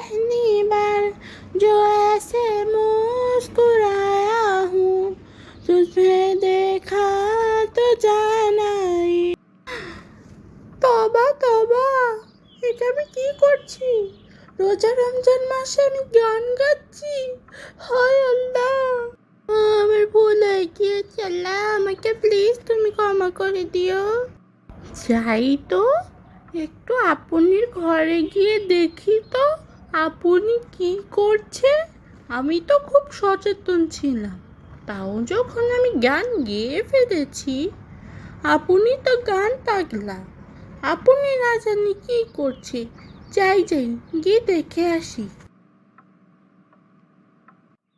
पहली बार जो ऐसे मुस्कुराया हूँ तुझे देखा तो जाना ही তবা তবা এটা আমি কি করছি রোজা রমজান মাসে আমি গান গাচ্ছি হায় আল্লাহ আমার ভুল হয়ে গিয়েছে আল্লাহ আমাকে প্লিজ তুমি ক্ষমা করে দিও যাই তো একটু আপনির ঘরে গিয়ে দেখি তো আপনি কি করছে? আমি তো খুব সচেতন ছিলাম। তাও যখন আমি গান গেয়ে ফেলেছি, আপনি তো গান পাগলা। আপনি না জানি কি করছে? যাই যাই, গিয়ে দেখে আসি।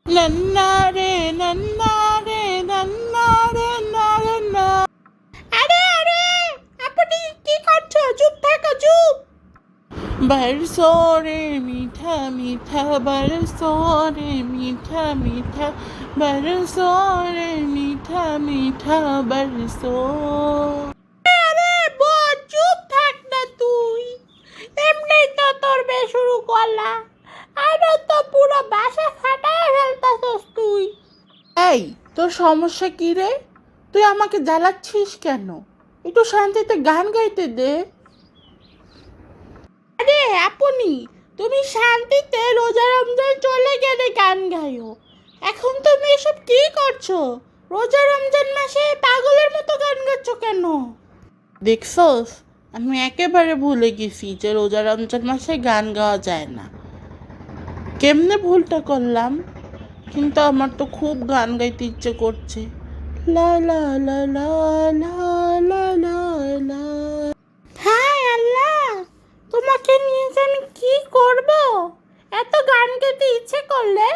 নন্না রে, নন্না রে নন্না রে না রে না আরে আরে আপনি কি করছ চুপ থাকো চুপ बरसो रे मीठा मीठा बरसो रे मीठा मीठा बरसो रे मीठा मीठा बरसो আরে বল চুপ থাক না তুই এমনি তো তোর বেশুরু করলা আরো তো পুরো বাসা ফাটায় ফেলতাছস তুই এই তোর সমস্যা কি রে তুই আমাকে জ্বালাচ্ছিস কেন একটু শান্তিতে গান গাইতে দে আরে তুমি? তুমি শান্তিতে রোজা রমজান চলে গেলে গান গাইও এখন তুমি এসব কি করছ? রোজা রমজান মাসে পাগলের মতো গান গাচ্ছ কেন? দেখছস, আমি একেবারে ভুলে গেছি যে রোজা রমজান মাসে গান গাওয়া যায় না। কেমনে ভুলটা করলাম? কিন্তু আমার তো খুব গান গাইতে ইচ্ছে করছে। লা লা লা লা লা গান গাইতে ইচ্ছে করলে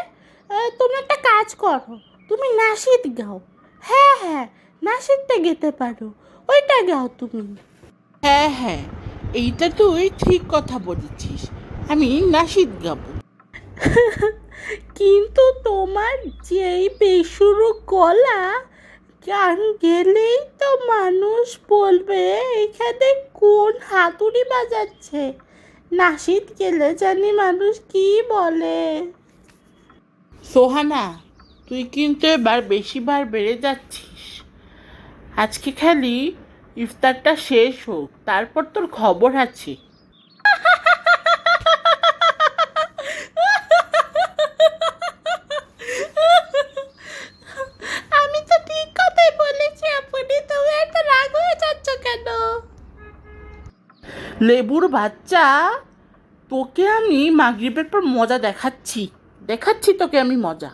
তুমি একটা কাজ করো তুমি নাসিদ গাও। হ্যাঁ হ্যাঁ নাসিদটা গেতে পারো ওইটা গাও তুমি। হ্যাঁ হ্যাঁ এইটা তুই ঠিক কথা বলেছিস আমি নাসিদ গাবো। কিন্তু তোমার যেই বেসুরো গলা গান গেলেই তো মানুষ বলবে এখানে কোন হাতুড়ি বাজাচ্ছে? নাসিদ গেলে জানি মানুষ কি বলে। সোহানা, তুই কিন্তু এবার বেশিবার বেড়ে যাচ্ছিস। আজকে খালি ইফতারটা শেষ হোক, তারপর তোর খবর আছে আমি তো ঠিক কথাই বলেছি আপনি তুমি এত রাগ হয়ে যাচ্ছ কেন লেবুর বাচ্চা তোকে আমি মাগরিবের পর মজা দেখাচ্ছি। দেখাচ্ছি তোকে আমি মজা।